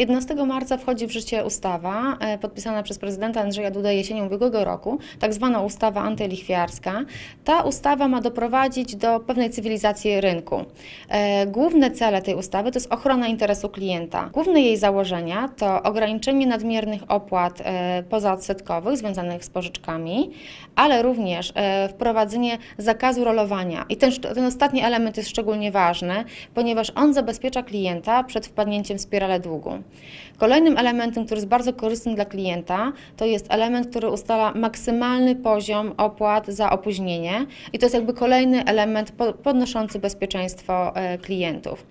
11 marca wchodzi w życie ustawa e, podpisana przez prezydenta Andrzeja Dudę jesienią ubiegłego roku, tak zwana ustawa antylichwiarska. Ta ustawa ma doprowadzić do pewnej cywilizacji rynku. E, Główne cele tej ustawy to jest ochrona interesu klienta. Główne jej założenia to ograniczenie nadmiernych opłat e, pozaodsetkowych związanych z pożyczkami, ale również wprowadzenie zakazu rolowania. I ten, ten ostatni element jest szczególnie ważny, ponieważ on zabezpiecza klienta przed wpadnięciem w spiralę długu. Kolejnym elementem, który jest bardzo korzystny dla klienta, to jest element, który ustala maksymalny poziom opłat za opóźnienie i to jest jakby kolejny element po- podnoszący bezpieczeństwo e, klientów.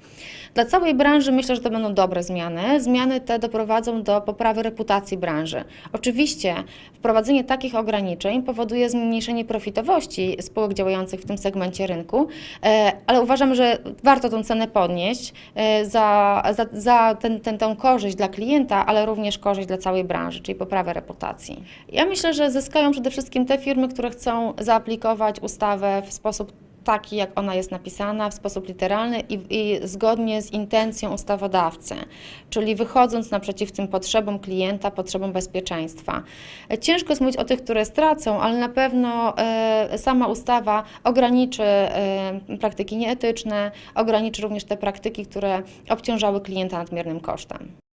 Dla całej branży myślę, że to będą dobre zmiany. Zmiany te doprowadzą do poprawy reputacji branży. Oczywiście wprowadzenie takich ograniczeń powoduje zmniejszenie profitowości spółek działających w tym segmencie rynku, e, ale uważam, że warto tą cenę podnieść e, za, za, za ten, ten, tę korzyść dla klienta, ale również korzyść dla całej branży, czyli poprawę reputacji. Ja myślę, że zyskają przede wszystkim te firmy, które chcą zaaplikować ustawę w sposób taki, jak ona jest napisana, w sposób literalny i, i zgodnie z intencją ustawodawcy, czyli wychodząc naprzeciw tym potrzebom klienta, potrzebom bezpieczeństwa. E, Ciężko jest mówić o tych, które stracą, ale na pewno e, sama ustawa ograniczy e, praktyki nieetyczne, ograniczy również te praktyki, które obciążały klienta nadmiernym kosztem.